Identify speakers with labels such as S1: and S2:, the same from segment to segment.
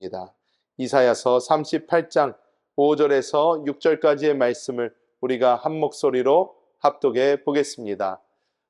S1: 입니다. 이사야서 38장 5절에서 6절까지의 말씀을 우리가 한 목소리로 합독해 보겠습니다.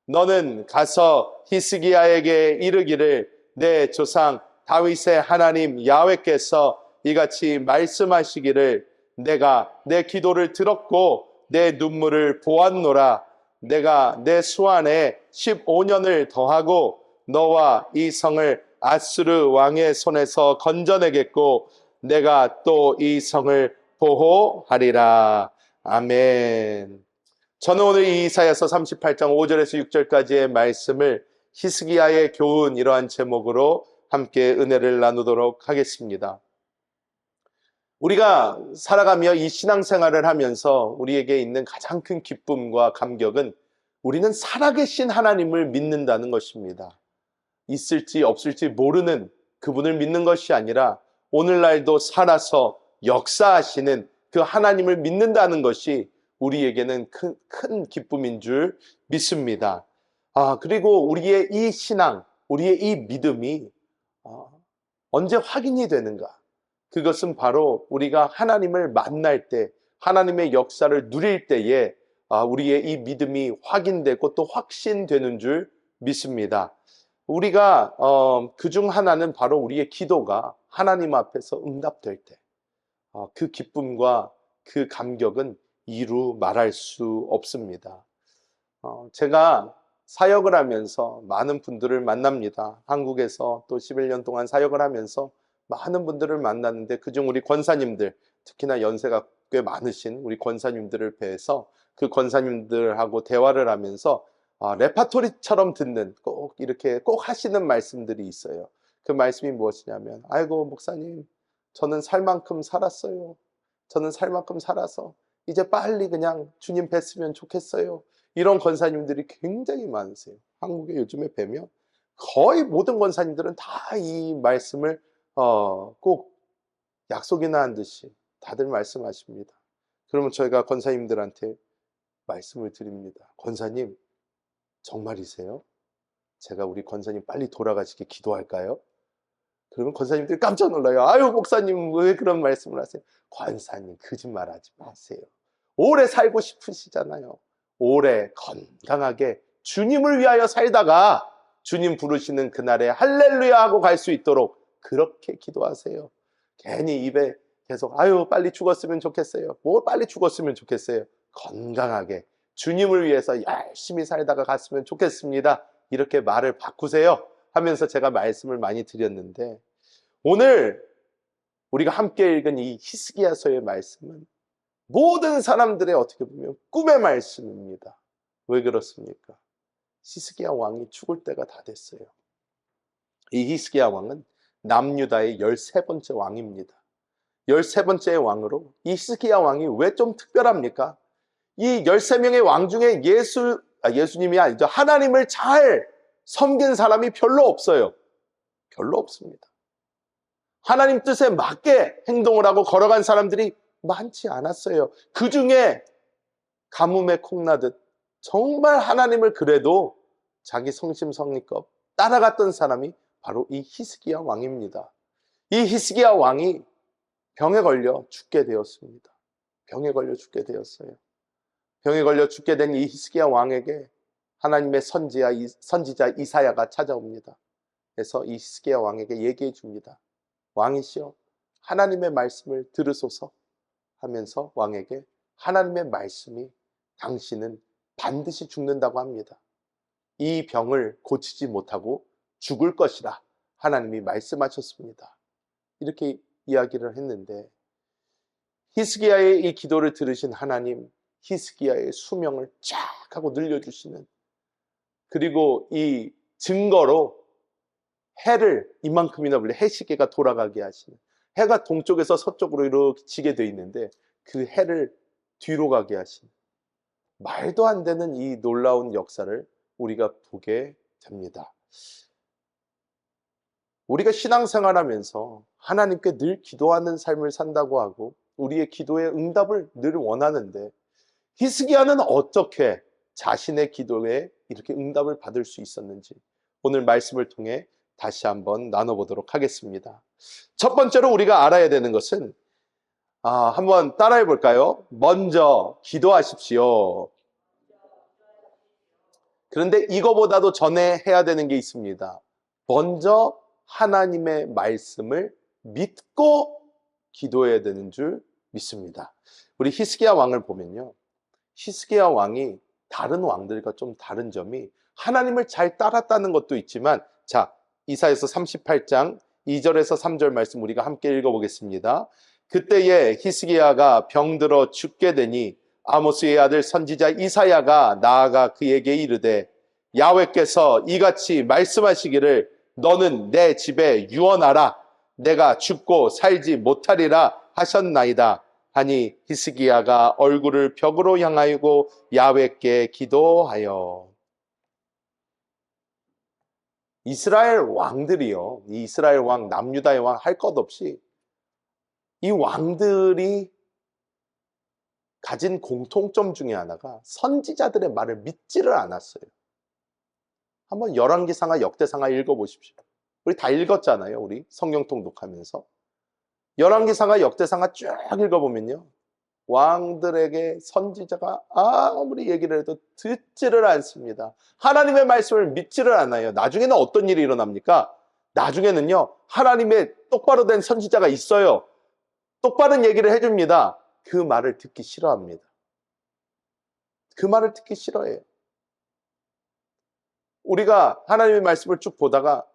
S1: 너는 가서 히스기야에게 이르기를 내 조상 다윗의 하나님 야훼께서 이같이 말씀하시기를 내가 내 기도를 들었고 내 눈물을 보았노라 내가 내 수안에 15년을 더하고 너와 이 성을 아수르 왕의 손에서 건져내겠고 내가 또 이 성을 보호하리라. 아멘. 저는 오늘 이 이사야서 38장 5절에서 6절까지의 말씀을 히스기야의 교훈 이러한 제목으로 함께 은혜를 나누도록 하겠습니다. 우리가 살아가며 이 신앙생활을 하면서 우리에게 있는 가장 큰 기쁨과 감격은 우리는 살아계신 하나님을 믿는다는 것입니다. 있을지 없을지 모르는 그분을 믿는 것이 아니라 오늘날도 살아서 역사하시는 그 하나님을 믿는다는 것이 우리에게는 큰, 큰 기쁨인 줄 믿습니다. 아, 그리고 우리의 이 신앙, 우리의 이 믿음이 어, 언제 확인이 되는가? 그것은 바로 우리가 하나님을 만날 때, 하나님의 역사를 누릴 때에 아, 우리의 이 믿음이 확인되고 또 확신되는 줄 믿습니다. 우리가 어, 그중 하나는 바로 우리의 기도가 하나님 앞에서 응답될 때, 어, 그 기쁨과 그 감격은 이루 말할 수 없습니다. 어, 제가 사역을 하면서 많은 분들을 만납니다. 한국에서 또 11년 동안 사역을 하면서 많은 분들을 만났는데 그중 우리 권사님들, 특히나 연세가 꽤 많으신 우리 권사님들을 뵈서 그 권사님들하고 대화를 하면서 아, 레파토리처럼 듣는 꼭 이렇게 꼭 하시는 말씀들이 있어요. 그 말씀이 무엇이냐면, 아이고, 목사님, 저는 살 만큼 살았어요. 저는 살 만큼 살아서 이제 빨리 그냥 주님 뵀으면 좋겠어요. 이런 권사님들이 굉장히 많으세요. 한국에 요즘에 뵈면 거의 모든 권사님들은 다 이 말씀을 어, 꼭 약속이나 한 듯이 다들 말씀하십니다. 그러면 저희가 권사님들한테 말씀을 드립니다. 권사님, 정말이세요? 제가 우리 권사님 빨리 돌아가시게 기도할까요? 그러면 권사님들이 깜짝 놀라요. 아유, 목사님, 왜 그런 말씀을 하세요? 권사님, 거짓말 하지 마세요. 오래 살고 싶으시잖아요. 오래 건강하게 주님을 위하여 살다가 주님 부르시는 그날에 할렐루야 하고 갈 수 있도록 그렇게 기도하세요. 괜히 입에 계속 아유 빨리 죽었으면 좋겠어요. 뭐 빨리 죽었으면 좋겠어요. 건강하게 주님을 위해서 열심히 살다가 갔으면 좋겠습니다. 이렇게 말을 바꾸세요. 하면서 제가 말씀을 많이 드렸는데 오늘 우리가 함께 읽은 이 히스기야서의 말씀은 모든 사람들의 어떻게 보면 꿈의 말씀입니다. 왜 그렇습니까? 히스기야 왕이 죽을 때가 다 됐어요. 이 히스기야 왕은 남유다의 13번째 왕입니다. 13번째 왕으로 이 히스기야 왕이 왜 좀 특별합니까? 이 13명의 왕 중에 예수, 아, 예수님이 아니죠. 하나님을 잘 섬긴 사람이 별로 없어요. 별로 없습니다. 하나님 뜻에 맞게 행동을 하고 걸어간 사람들이 많지 않았어요. 그 중에 가뭄에 콩나듯 정말 하나님을 그래도 자기 성심성의껏 따라갔던 사람이 바로 이 히스기야 왕입니다. 이 히스기야 왕이 병에 걸려 죽게 되었습니다. 병에 걸려 죽게 되었어요. 병에 걸려 죽게 된 이 히스기야 왕에게 하나님의 선지자, 선지자 이사야가 찾아옵니다. 그래서 이 히스기야 왕에게 얘기해 줍니다. 왕이시여 하나님의 말씀을 들으소서 하면서 왕에게 하나님의 말씀이 당신은 반드시 죽는다고 합니다. 이 병을 고치지 못하고 죽을 것이다. 하나님이 말씀하셨습니다. 이렇게 이야기를 했는데 히스기야의 이 기도를 들으신 하나님, 히스기야의 수명을 쫙 하고 늘려주시는. 그리고 이 증거로 해를 이만큼이나 불려 해시계가 돌아가게 하시는. 해가 동쪽에서 서쪽으로 이렇게 지게 돼 있는데 그 해를 뒤로 가게 하시는. 말도 안 되는 이 놀라운 역사를 우리가 보게 됩니다. 우리가 신앙생활하면서 하나님께 늘 기도하는 삶을 산다고 하고 우리의 기도의 응답을 늘 원하는데 히스기야는 어떻게 자신의 기도에 이렇게 응답을 받을 수 있었는지 오늘 말씀을 통해 다시 한번 나눠보도록 하겠습니다. 첫 번째로 우리가 알아야 되는 것은 아, 한번 따라해 볼까요? 먼저 기도하십시오. 그런데 이거보다도 전에 해야 되는 게 있습니다. 먼저 하나님의 말씀을 믿고 기도해야 되는 줄 믿습니다. 우리 히스기야 왕을 보면요. 히스기야 왕이 다른 왕들과 좀 다른 점이 하나님을 잘 따랐다는 것도 있지만 자, 이사에서 38장 2절에서 3절 말씀 우리가 함께 읽어보겠습니다. 그때에 히스기야가 병들어 죽게 되니 아모스의 아들 선지자 이사야가 나아가 그에게 이르되 야훼께서 이같이 말씀하시기를 너는 내 집에 유언하라 내가 죽고 살지 못하리라 하셨나이다 하니 히스기야가 얼굴을 벽으로 향하고 야훼께 기도하여 이스라엘 왕들이요 이 이스라엘 왕 남유다의 왕 할 것 없이 이 왕들이 가진 공통점 중에 하나가 선지자들의 말을 믿지를 않았어요. 한번 열왕기상하 역대상하 읽어보십시오. 우리 다 읽었잖아요. 우리 성경 통독하면서. 열왕기상하 역대상하 쭉 읽어보면요. 왕들에게 선지자가 아무리 얘기를 해도 듣지를 않습니다. 하나님의 말씀을 믿지를 않아요. 나중에는 어떤 일이 일어납니까? 나중에는요. 하나님의 똑바로 된 선지자가 있어요. 똑바른 얘기를 해줍니다. 그 말을 듣기 싫어합니다. 그 말을 듣기 싫어해요. 우리가 하나님의 말씀을 쭉 보다가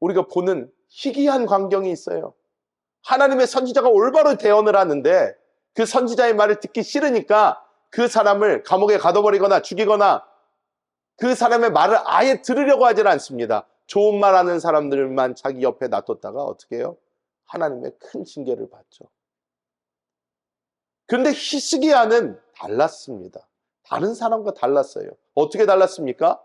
S1: 우리가 보는 희귀한 광경이 있어요. 하나님의 선지자가 올바로 대언을 하는데 그 선지자의 말을 듣기 싫으니까 그 사람을 감옥에 가둬버리거나 죽이거나 그 사람의 말을 아예 들으려고 하질 않습니다. 좋은 말 하는 사람들만 자기 옆에 놔뒀다가 어떻게 해요? 하나님의 큰 징계를 받죠. 그런데 히스기야는 달랐습니다. 다른 사람과 달랐어요. 어떻게 달랐습니까?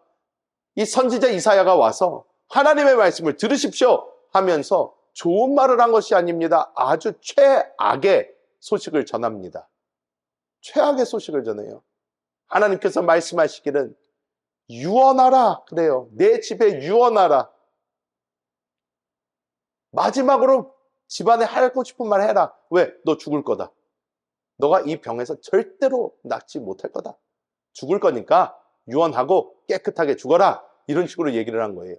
S1: 이 선지자 이사야가 와서 하나님의 말씀을 들으십시오 하면서 좋은 말을 한 것이 아닙니다. 아주 최악의 소식을 전합니다. 최악의 소식을 전해요. 하나님께서 말씀하시기는 유언하라 그래요. 내 집에 유언하라. 마지막으로 집안에 하고 싶은 말 해라. 왜? 너 죽을 거다. 너가 이 병에서 절대로 낫지 못할 거다. 죽을 거니까 유언하고 깨끗하게 죽어라. 이런 식으로 얘기를 한 거예요.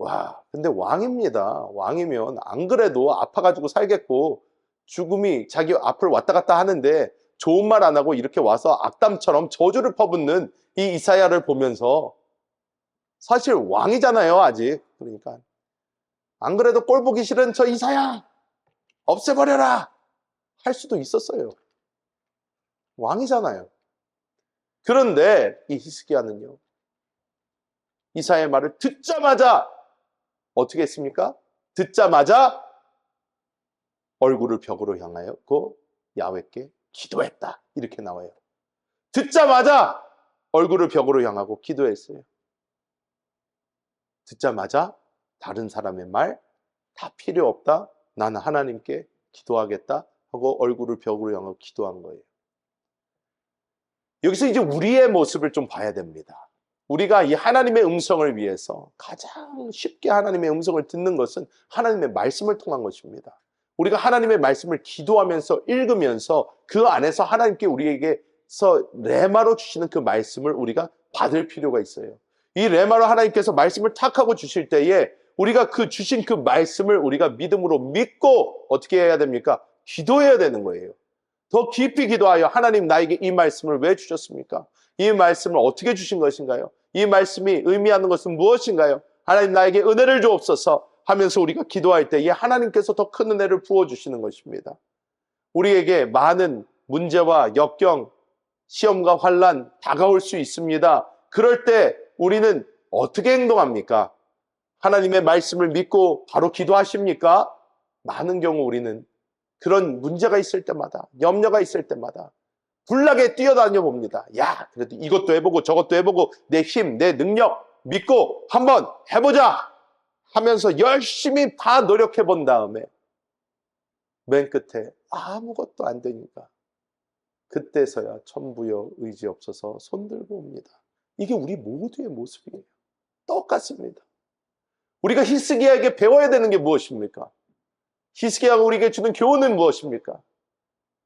S1: 와, 근데 왕입니다. 왕이면 안 그래도 아파가지고 살겠고 죽음이 자기 앞을 왔다 갔다 하는데 좋은 말 안 하고 이렇게 와서 악담처럼 저주를 퍼붓는 이 이사야를 보면서 사실 왕이잖아요, 아직. 그러니까 안 그래도 꼴 보기 싫은 저 이사야 없애버려라 할 수도 있었어요. 왕이잖아요. 그런데 이 히스기야는요. 이사의 말을 듣자마자 어떻게 했습니까? 듣자마자 얼굴을 벽으로 향하여 그 야훼께 기도했다. 이렇게 나와요. 듣자마자 얼굴을 벽으로 향하고 기도했어요. 듣자마자 다른 사람의 말 다 필요 없다. 나는 하나님께 기도하겠다 하고 얼굴을 벽으로 향하고 기도한 거예요. 여기서 이제 우리의 모습을 좀 봐야 됩니다. 우리가 이 하나님의 음성을 위해서 가장 쉽게 하나님의 음성을 듣는 것은 하나님의 말씀을 통한 것입니다. 우리가 하나님의 말씀을 기도하면서 읽으면서 그 안에서 하나님께 우리에게서 레마로 주시는 그 말씀을 우리가 받을 필요가 있어요. 이 레마로 하나님께서 말씀을 탁하고 주실 때에 우리가 그 주신 그 말씀을 우리가 믿음으로 믿고 어떻게 해야 됩니까? 기도해야 되는 거예요. 더 깊이 기도하여 하나님 나에게 이 말씀을 왜 주셨습니까? 이 말씀을 어떻게 주신 것인가요? 이 말씀이 의미하는 것은 무엇인가요? 하나님 나에게 은혜를 주옵소서 하면서 우리가 기도할 때에 하나님께서 더 큰 은혜를 부어주시는 것입니다. 우리에게 많은 문제와 역경, 시험과 환란 다가올 수 있습니다. 그럴 때 우리는 어떻게 행동합니까? 하나님의 말씀을 믿고 바로 기도하십니까? 많은 경우 우리는 그런 문제가 있을 때마다, 염려가 있을 때마다 불나게 뛰어다녀 봅니다. 야, 그래도 이것도 해보고 저것도 해보고 내 힘, 내 능력 믿고 한번 해보자 하면서 열심히 다 노력해 본 다음에 맨 끝에 아무것도 안 되니까 그때서야 천부여 의지 없어서 손들고 옵니다. 이게 우리 모두의 모습이에요. 똑같습니다. 우리가 히스기야에게 배워야 되는 게 무엇입니까? 히스기야가 우리에게 주는 교훈은 무엇입니까?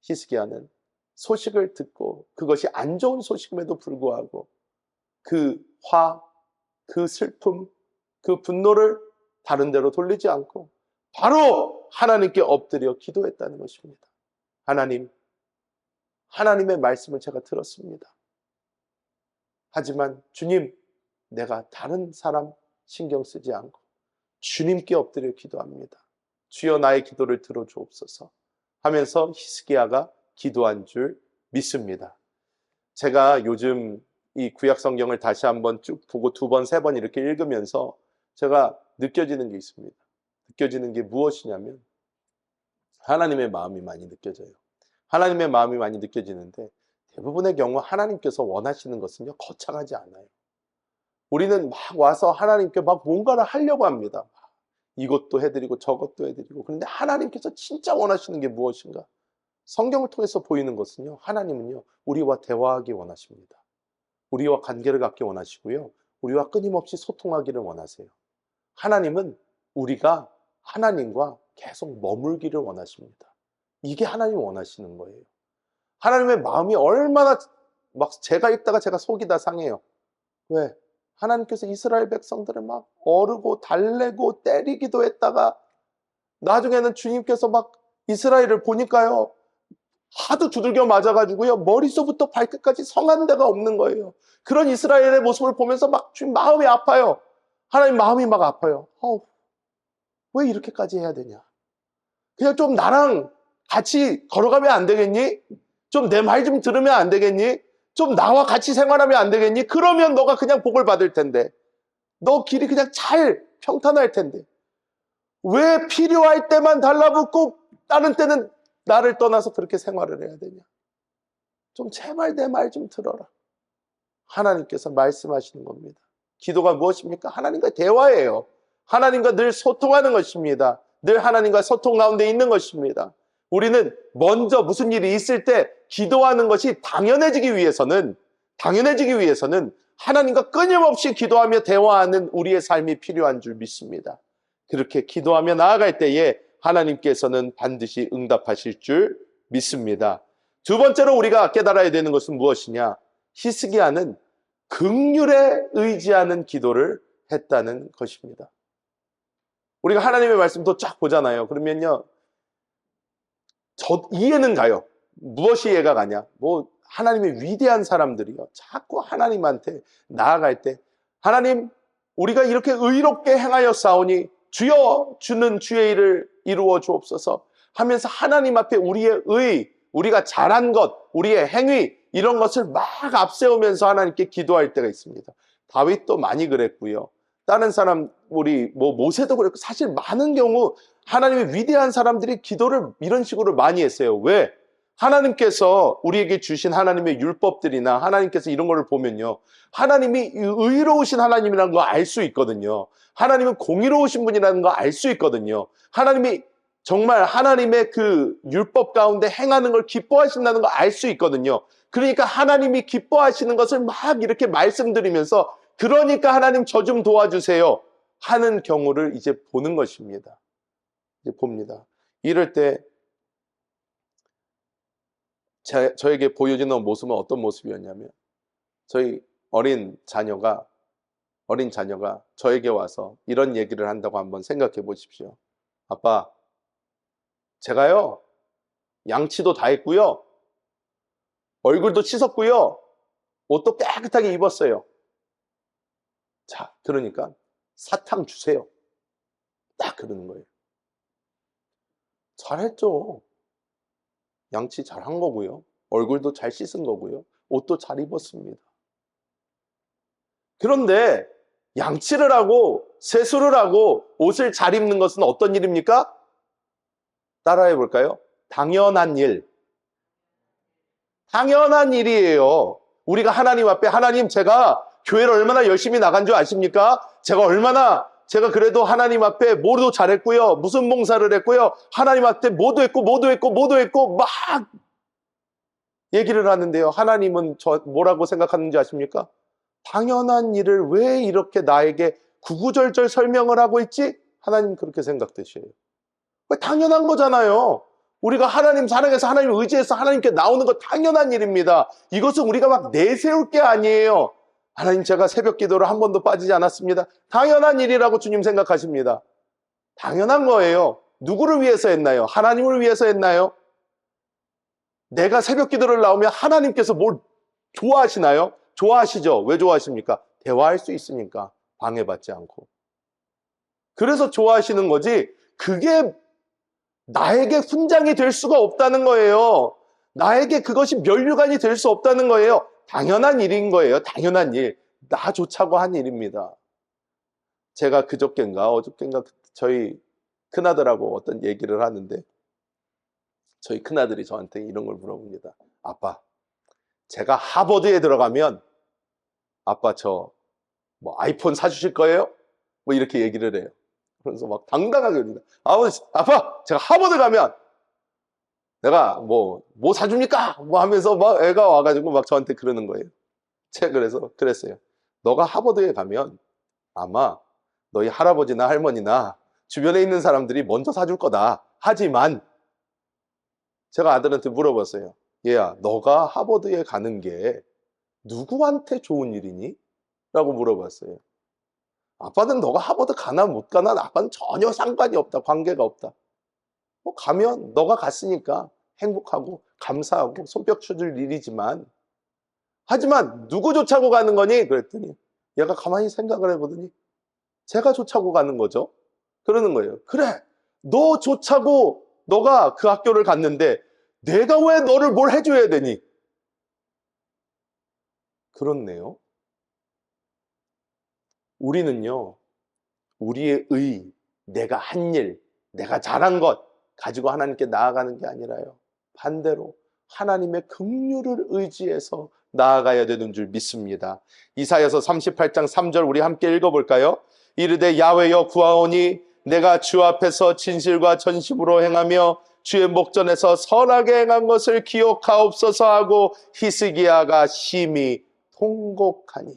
S1: 히스기야는 소식을 듣고 그것이 안 좋은 소식임에도 불구하고 그 화, 그 슬픔, 그 분노를 다른 데로 돌리지 않고 바로 하나님께 엎드려 기도했다는 것입니다. 하나님, 하나님의 말씀을 제가 들었습니다. 하지만 주님, 내가 다른 사람 신경 쓰지 않고 주님께 엎드려 기도합니다. 주여 나의 기도를 들어주옵소서 하면서 히스기야가 기도한 줄 믿습니다. 제가 요즘 이 구약 성경을 다시 한번 쭉 보고 두 번, 세 번 이렇게 읽으면서 제가 느껴지는 게 있습니다. 느껴지는 게 무엇이냐면 하나님의 마음이 많이 느껴져요. 하나님의 마음이 많이 느껴지는데 대부분의 경우 하나님께서 원하시는 것은요 거창하지 않아요. 우리는 막 와서 하나님께 막 뭔가를 하려고 합니다. 이것도 해드리고 저것도 해드리고 그런데 하나님께서 진짜 원하시는 게 무엇인가? 성경을 통해서 보이는 것은요 하나님은요 우리와 대화하기 원하십니다. 우리와 관계를 갖기 원하시고요 우리와 끊임없이 소통하기를 원하세요. 하나님은 우리가 하나님과 계속 머물기를 원하십니다. 이게 하나님 원하시는 거예요. 하나님의 마음이 얼마나 막 제가 읽다가 제가 속이 다 상해요. 왜? 하나님께서 이스라엘 백성들을 막 어르고 달래고 때리기도 했다가 나중에는 주님께서 막 이스라엘을 보니까요. 하도 두들겨 맞아가지고요. 머릿속부터 발끝까지 성한 데가 없는 거예요. 그런 이스라엘의 모습을 보면서 막 주님 마음이 아파요. 하나님 마음이 막 아파요. 어우, 왜 이렇게까지 해야 되냐? 그냥 좀 나랑 같이 걸어가면 안 되겠니? 좀 내 말 좀 들으면 안 되겠니? 좀 나와 같이 생활하면 안 되겠니? 그러면 너가 그냥 복을 받을 텐데. 너 길이 그냥 잘 평탄할 텐데. 왜 필요할 때만 달라붙고 다른 때는 나를 떠나서 그렇게 생활을 해야 되냐? 좀 제발 내 말 좀 들어라. 하나님께서 말씀하시는 겁니다. 기도가 무엇입니까? 하나님과 대화예요. 하나님과 늘 소통하는 것입니다. 늘 하나님과 소통 가운데 있는 것입니다. 우리는 먼저 무슨 일이 있을 때 기도하는 것이 당연해지기 위해서는 당연해지기 위해서는 하나님과 끊임없이 기도하며 대화하는 우리의 삶이 필요한 줄 믿습니다. 그렇게 기도하며 나아갈 때에 하나님께서는 반드시 응답하실 줄 믿습니다. 두 번째로 우리가 깨달아야 되는 것은 무엇이냐? 히스기야는 극률에 의지하는 기도를 했다는 것입니다. 우리가 하나님의 말씀도 쫙 보잖아요. 그러면요. 저 이해는 가요. 무엇이 이해가 가냐? 뭐 하나님의 위대한 사람들이요. 자꾸 하나님한테 나아갈 때 하나님 우리가 이렇게 의롭게 행하여 싸우니 주여 주는 주의 일을 이루어 주옵소서 하면서 하나님 앞에 우리의 의, 우리가 잘한 것, 우리의 행위 이런 것을 막 앞세우면서 하나님께 기도할 때가 있습니다. 다윗도 많이 그랬고요. 다른 사람 우리 뭐 모세도 그랬고 사실 많은 경우 하나님의 위대한 사람들이 기도를 이런 식으로 많이 했어요. 왜? 하나님께서 우리에게 주신 하나님의 율법들이나 하나님께서 이런 거를 보면요. 하나님이 의로우신 하나님이라는 거 알 수 있거든요. 하나님은 공의로우신 분이라는 거 알 수 있거든요. 하나님이 정말 하나님의 그 율법 가운데 행하는 걸 기뻐하신다는 거 알 수 있거든요. 그러니까 하나님이 기뻐하시는 것을 막 이렇게 말씀드리면서 그러니까 하나님 저 좀 도와주세요 하는 경우를 이제 보는 것입니다. 이제 봅니다. 이럴 때 제, 저에게 보여지는 모습은 어떤 모습이었냐면 저희 어린 자녀가 어린 자녀가 저에게 와서 이런 얘기를 한다고 한번 생각해 보십시오. 아빠, 제가요 양치도 다 했고요, 얼굴도 씻었고요, 옷도 깨끗하게 입었어요. 자, 그러니까 사탕 주세요. 딱 그러는 거예요. 잘했죠. 양치 잘 한 거고요. 얼굴도 잘 씻은 거고요. 옷도 잘 입었습니다. 그런데 양치를 하고 세수를 하고 옷을 잘 입는 것은 어떤 일입니까? 따라해 볼까요? 당연한 일. 당연한 일이에요. 우리가 하나님 앞에 하나님 제가 교회를 얼마나 열심히 나간 줄 아십니까? 제가 얼마나 제가 그래도 하나님 앞에 뭐도 잘했고요. 무슨 봉사를 했고요. 하나님 앞에 뭐도 했고 뭐도 했고 뭐도 했고 막 얘기를 하는데요. 하나님은 저 뭐라고 생각하는지 아십니까? 당연한 일을 왜 이렇게 나에게 구구절절 설명을 하고 있지? 하나님 그렇게 생각되셔요. 당연한 거잖아요. 우리가 하나님 사랑해서 하나님 의지해서 하나님께 나오는 거 당연한 일입니다. 이것은 우리가 막 내세울 게 아니에요. 하나님 제가 새벽 기도를 한 번도 빠지지 않았습니다. 당연한 일이라고 주님 생각하십니다. 당연한 거예요. 누구를 위해서 했나요? 하나님을 위해서 했나요? 내가 새벽 기도를 나오면 하나님께서 뭘 좋아하시나요? 좋아하시죠? 왜 좋아하십니까? 대화할 수 있으니까 방해받지 않고. 그래서 좋아하시는 거지, 그게 나에게 훈장이 될 수가 없다는 거예요. 나에게 그것이 면류관이 될 수 없다는 거예요. 당연한 일인 거예요. 당연한 일. 나 좋자고 한 일입니다. 제가 그저께인가 어저께인가 저희 큰아들하고 어떤 얘기를 하는데 저희 큰아들이 저한테 이런 걸 물어봅니다. 아빠, 제가 하버드에 들어가면 아빠 저 뭐 아이폰 사주실 거예요? 뭐 이렇게 얘기를 해요. 그래서 막 당당하게 그럽니다. 아버지, 아빠, 제가 하버드 가면 내가 뭐, 뭐 사줍니까? 뭐 하면서 막 애가 와가지고 막 저한테 그러는 거예요. 제가 그래서 그랬어요. 너가 하버드에 가면 아마 너희 할아버지나 할머니나 주변에 있는 사람들이 먼저 사줄 거다. 하지만 제가 아들한테 물어봤어요. 얘야, 너가 하버드에 가는 게 누구한테 좋은 일이니? 라고 물어봤어요. 아빠는 너가 하버드 가나 못 가나 아빠는 전혀 상관이 없다. 관계가 없다. 뭐 가면 너가 갔으니까 행복하고 감사하고 손뼉 쳐줄 일이지만 하지만 누구 쫓아고 가는 거니? 그랬더니 얘가 가만히 생각을 해보더니 제가 쫓아고 가는 거죠. 그러는 거예요. 그래, 너 쫓아고 너가 그 학교를 갔는데 내가 왜 너를 뭘 해줘야 되니? 그렇네요. 우리는요, 우리의 의, 내가 한 일, 내가 잘한 것 가지고 하나님께 나아가는 게 아니라요. 반대로 하나님의 긍휼을 의지해서 나아가야 되는 줄 믿습니다. 이사야서 38장 3절 우리 함께 읽어볼까요? 이르되 야외여 구하오니 내가 주 앞에서 진실과 전심으로 행하며 주의 목전에서 선하게 행한 것을 기억하옵소서 하고 히스기야가 심히 통곡하니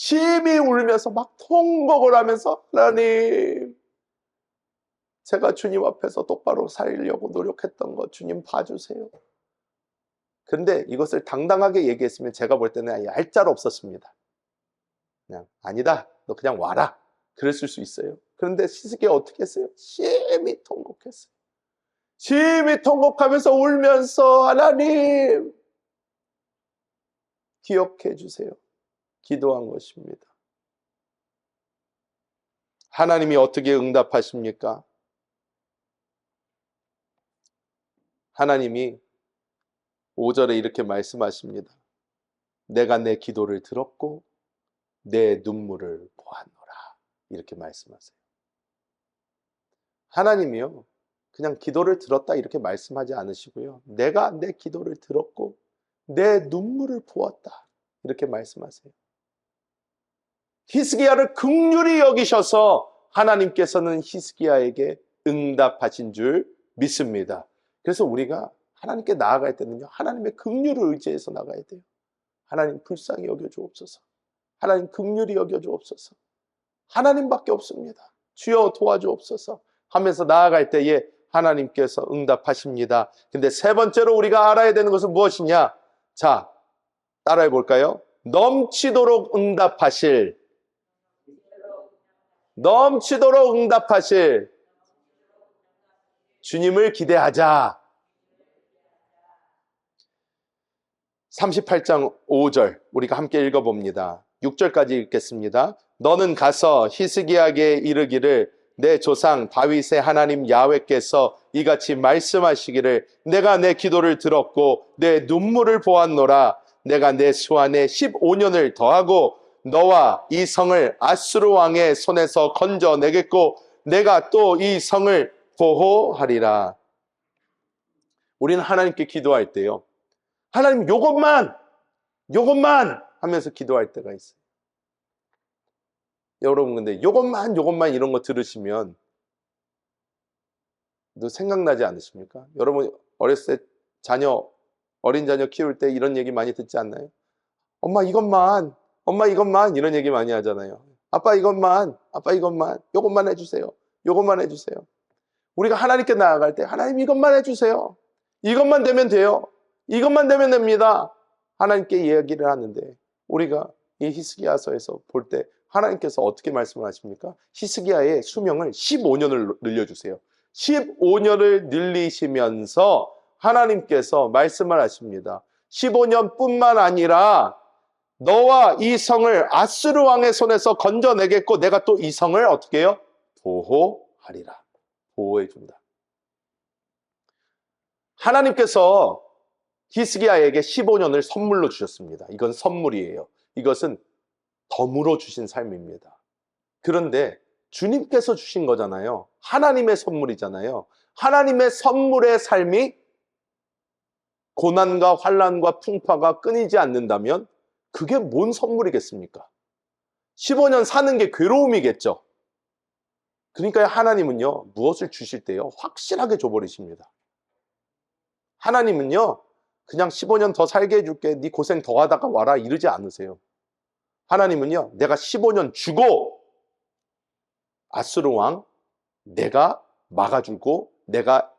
S1: 심히 울면서 막 통곡을 하면서 하나님 제가 주님 앞에서 똑바로 살려고 노력했던 거 주님 봐주세요. 근데 이것을 당당하게 얘기했으면 제가 볼 때는 얄짤 없었습니다. 그냥 아니다. 너 그냥 와라. 그랬을 수 있어요. 그런데 시스기가 어떻게 했어요? 심히 통곡했어요. 심히 통곡하면서 울면서 하나님 기억해 주세요. 기도한 것입니다. 하나님이 어떻게 응답하십니까? 하나님이 5절에 이렇게 말씀하십니다. 내가 내 기도를 들었고 내 눈물을 보았노라. 이렇게 말씀하세요. 하나님이요. 그냥 기도를 들었다 이렇게 말씀하지 않으시고요. 내가 내 기도를 들었고 내 눈물을 보았다. 이렇게 말씀하세요. 히스기야를 극률히 여기셔서 하나님께서는 히스기야에게 응답하신 줄 믿습니다. 그래서 우리가 하나님께 나아갈 때는요. 하나님의 긍휼을 의지해서 나가야 돼요. 하나님 불쌍히 여겨 주옵소서. 하나님 긍휼히 여겨 주옵소서. 하나님밖에 없습니다. 주여 도와주옵소서 하면서 나아갈 때에 하나님께서 응답하십니다. 근데 세 번째로 우리가 알아야 되는 것은 무엇이냐? 자, 따라해 볼까요? 넘치도록 응답하실 넘치도록 응답하실 주님을 기대하자. 38장 5절 우리가 함께 읽어봅니다. 6절까지 읽겠습니다. 너는 가서 히스기야에게 이르기를 내 조상 다윗의 하나님 야훼께서 이같이 말씀하시기를 내가 내 기도를 들었고 내 눈물을 보았노라 내가 내 수완에 15년을 더하고 너와 이 성을 아수르 왕의 손에서 건져내겠고 내가 또 이 성을 보호하리라. 우리는 하나님께 기도할 때요. 하나님 요것만 요것만 하면서 기도할 때가 있어요. 여러분 근데 요것만 요것만 이런 거 들으시면 너 생각나지 않으십니까? 여러분 어렸을 때 자녀 어린 자녀 키울 때 이런 얘기 많이 듣지 않나요? 엄마 이것만, 엄마 이것만 이런 얘기 많이 하잖아요. 아빠 이것만, 아빠 이것만, 요것만 해주세요. 요것만 해주세요. 우리가 하나님께 나아갈 때 하나님 이것만 해주세요. 이것만 되면 돼요. 이것만 되면 됩니다. 하나님께 이야기를 하는데 우리가 이 히스기야서에서 볼 때 하나님께서 어떻게 말씀을 하십니까? 히스기야의 수명을 15년을 늘려주세요. 15년을 늘리시면서 하나님께서 말씀을 하십니다. 15년뿐만 아니라 너와 이 성을 아스르 왕의 손에서 건져내겠고 내가 또 이 성을 어떻게 해요? 보호하리라. 보호해 준다. 하나님께서 히스기야에게 15년을 선물로 주셨습니다. 이건 선물이에요. 이것은 덤으로 주신 삶입니다. 그런데 주님께서 주신 거잖아요. 하나님의 선물이잖아요. 하나님의 선물의 삶이 고난과 환란과 풍파가 끊이지 않는다면 그게 뭔 선물이겠습니까? 15년 사는 게 괴로움이겠죠. 그러니까 하나님은요, 무엇을 주실 때요, 확실하게 줘버리십니다. 하나님은요, 그냥 15년 더 살게 해줄게, 네 고생 더 하다가 와라, 이러지 않으세요. 하나님은요, 내가 15년 주고, 아수르 왕, 내가 막아주고, 내가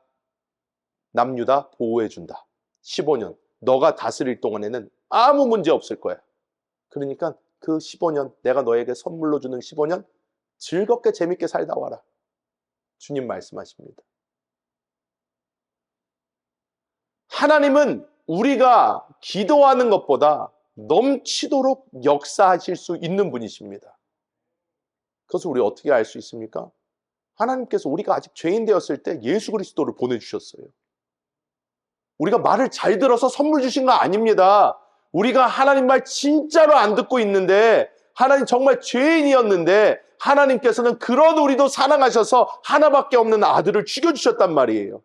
S1: 남유다 보호해준다. 15년. 너가 다스릴 동안에는 아무 문제 없을 거야. 그러니까 그 15년, 내가 너에게 선물로 주는 15년, 즐겁게 재밌게 살다 와라. 주님 말씀하십니다. 하나님은 우리가 기도하는 것보다 넘치도록 역사하실 수 있는 분이십니다. 그것을 우리 어떻게 알 수 있습니까? 하나님께서 우리가 아직 죄인 되었을 때 예수 그리스도를 보내주셨어요. 우리가 말을 잘 들어서 선물 주신 거 아닙니다. 우리가 하나님 말 진짜로 안 듣고 있는데 하나님 정말 죄인이었는데 하나님께서는 그런 우리도 사랑하셔서 하나밖에 없는 아들을 죽여주셨단 말이에요.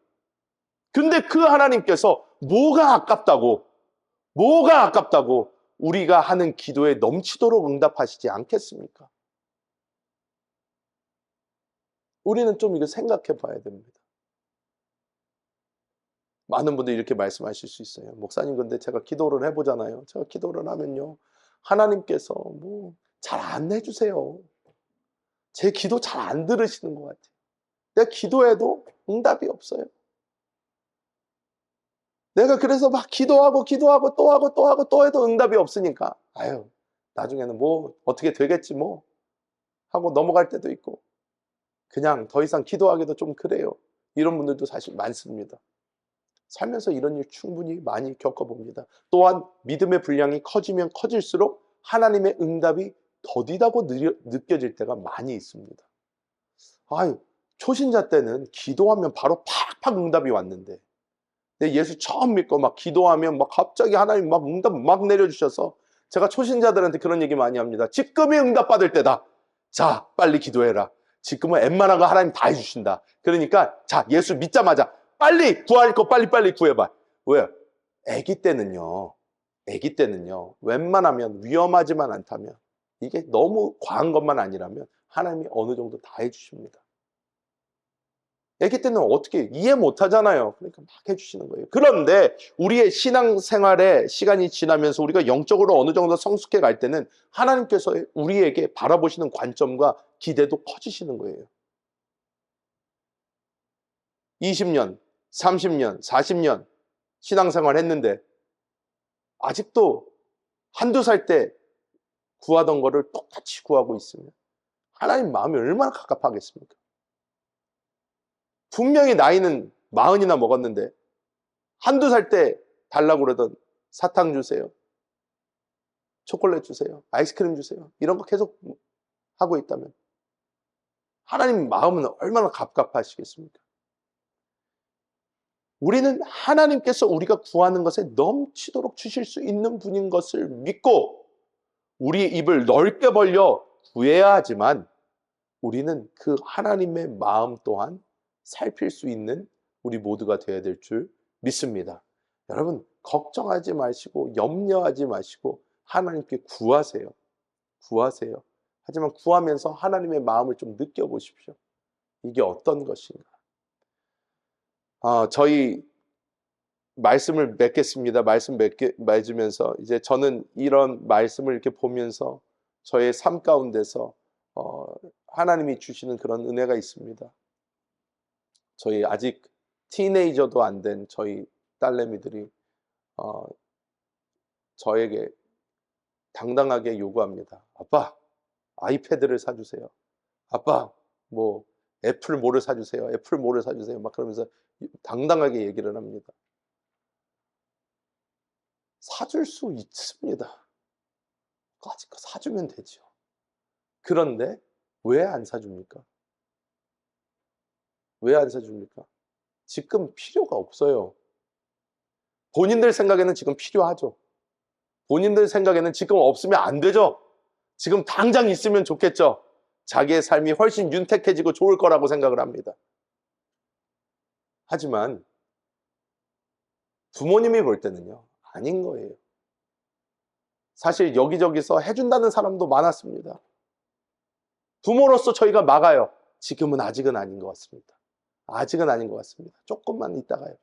S1: 근데 그 하나님께서 뭐가 아깝다고, 뭐가 아깝다고 우리가 하는 기도에 넘치도록 응답하시지 않겠습니까? 우리는 좀 이거 생각해 봐야 됩니다. 많은 분들이 이렇게 말씀하실 수 있어요. 목사님, 근데 제가 기도를 해보잖아요. 제가 기도를 하면요. 하나님께서 뭐 잘 안 해주세요. 제 기도 잘 안 들으시는 것 같아요. 내가 기도해도 응답이 없어요. 내가 그래서 막 기도하고 기도하고 또 하고 또 하고 또 해도 응답이 없으니까 아유 나중에는 뭐 어떻게 되겠지 뭐 하고 넘어갈 때도 있고 그냥 더 이상 기도하기도 좀 그래요. 이런 분들도 사실 많습니다. 살면서 이런 일 충분히 많이 겪어봅니다. 또한 믿음의 분량이 커지면 커질수록 하나님의 응답이 더디다고 느껴질 때가 많이 있습니다. 아유, 초신자 때는 기도하면 바로 팍팍 응답이 왔는데, 예수 처음 믿고 막 기도하면 막 갑자기 하나님 막 응답 막 내려주셔서 제가 초신자들한테 그런 얘기 많이 합니다. 지금이 응답 받을 때다. 자, 빨리 기도해라. 지금은 웬만한 거 하나님 다 해주신다. 그러니까, 자, 예수 믿자마자 빨리 구할 거 빨리빨리 구해봐. 왜요? 아기 때는요. 아기 때는요. 웬만하면 위험하지만 않다면 이게 너무 과한 것만 아니라면 하나님이 어느 정도 다 해주십니다. 아기 때는 어떻게 이해 못 하잖아요. 그러니까 막 해주시는 거예요. 그런데 우리의 신앙생활에 시간이 지나면서 우리가 영적으로 어느 정도 성숙해 갈 때는 하나님께서 우리에게 바라보시는 관점과 기대도 커지시는 거예요. 20년, 30년, 40년 신앙생활 했는데 아직도 한두 살 때 구하던 거를 똑같이 구하고 있으면 하나님 마음이 얼마나 갑갑하겠습니까? 분명히 나이는 마흔이나 먹었는데 한두 살 때 달라고 그러던 사탕 주세요. 초콜릿 주세요. 아이스크림 주세요. 이런 거 계속 하고 있다면 하나님 마음은 얼마나 갑갑하시겠습니까? 우리는 하나님께서 우리가 구하는 것에 넘치도록 주실 수 있는 분인 것을 믿고 우리 입을 넓게 벌려 구해야 하지만 우리는 그 하나님의 마음 또한 살필 수 있는 우리 모두가 되어야 될 줄 믿습니다. 여러분, 걱정하지 마시고 염려하지 마시고 하나님께 구하세요. 구하세요. 하지만 구하면서 하나님의 마음을 좀 느껴보십시오. 이게 어떤 것인가? 어, 저희 말씀을 맺겠습니다. 말씀 맺게, 맺으면서 이제 저는 이런 말씀을 이렇게 보면서 저의 삶 가운데서 어, 하나님이 주시는 그런 은혜가 있습니다. 저희 아직 티네이저도 안 된 저희 딸내미들이 어, 저에게 당당하게 요구합니다. 아빠, 아이패드를 사주세요. 아빠, 뭐 애플 뭐를 사주세요. 애플 뭐를 사주세요. 막 그러면서 당당하게 얘기를 합니다. 사줄 수 있습니다. 거 사주면 되죠. 그런데 왜 안 사줍니까? 왜 안 사줍니까? 지금 필요가 없어요. 본인들 생각에는 지금 필요하죠. 본인들 생각에는 지금 없으면 안 되죠. 지금 당장 있으면 좋겠죠. 자기의 삶이 훨씬 윤택해지고 좋을 거라고 생각을 합니다. 하지만 부모님이 볼 때는요, 아닌 거예요. 사실 여기저기서 해준다는 사람도 많았습니다. 부모로서 저희가 막아요. 지금은 아직은 아닌 것 같습니다. 아직은 아닌 것 같습니다. 조금만 있다가요.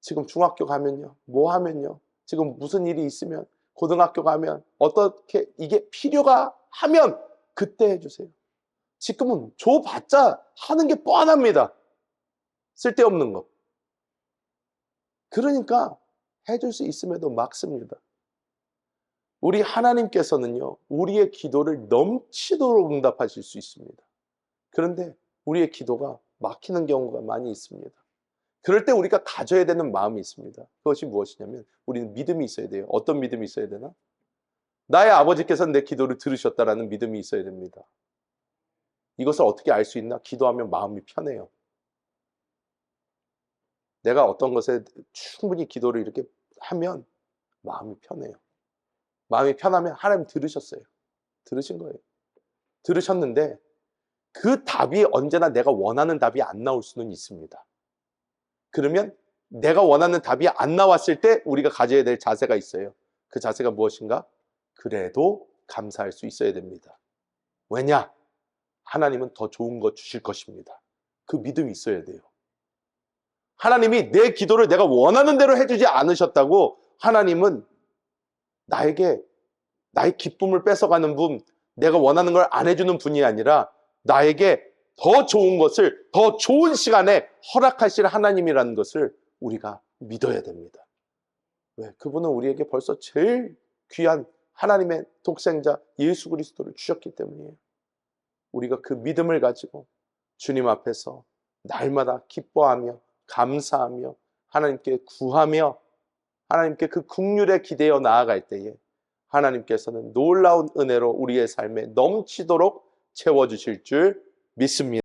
S1: 지금 중학교 가면요. 뭐 하면요. 지금 무슨 일이 있으면 고등학교 가면 어떻게 이게 필요가 하면 그때 해주세요. 지금은 줘봤자 하는 게 뻔합니다. 쓸데없는 거. 그러니까 해줄 수 있음에도 막습니다. 우리 하나님께서는요, 우리의 기도를 넘치도록 응답하실 수 있습니다. 그런데 우리의 기도가 막히는 경우가 많이 있습니다. 그럴 때 우리가 가져야 되는 마음이 있습니다. 그것이 무엇이냐면 우리는 믿음이 있어야 돼요. 어떤 믿음이 있어야 되나? 나의 아버지께서 내 기도를 들으셨다라는 믿음이 있어야 됩니다. 이것을 어떻게 알 수 있나? 기도하면 마음이 편해요. 내가 어떤 것에 충분히 기도를 이렇게 하면 마음이 편해요. 마음이 편하면 하나님 들으셨어요. 들으신 거예요. 들으셨는데 그 답이 언제나 내가 원하는 답이 안 나올 수는 있습니다. 그러면 내가 원하는 답이 안 나왔을 때 우리가 가져야 될 자세가 있어요. 그 자세가 무엇인가? 그래도 감사할 수 있어야 됩니다. 왜냐? 하나님은 더 좋은 거 주실 것입니다. 그 믿음이 있어야 돼요. 하나님이 내 기도를 내가 원하는 대로 해주지 않으셨다고 하나님은 나에게 나의 기쁨을 뺏어가는 분, 내가 원하는 걸 안 해주는 분이 아니라 나에게 더 좋은 것을 더 좋은 시간에 허락하실 하나님이라는 것을 우리가 믿어야 됩니다. 왜? 그분은 우리에게 벌써 제일 귀한 하나님의 독생자 예수 그리스도를 주셨기 때문이에요. 우리가 그 믿음을 가지고 주님 앞에서 날마다 기뻐하며 감사하며 하나님께 구하며 하나님께 그 국률에 기대어 나아갈 때에 하나님께서는 놀라운 은혜로 우리의 삶에 넘치도록 채워주실 줄 믿습니다.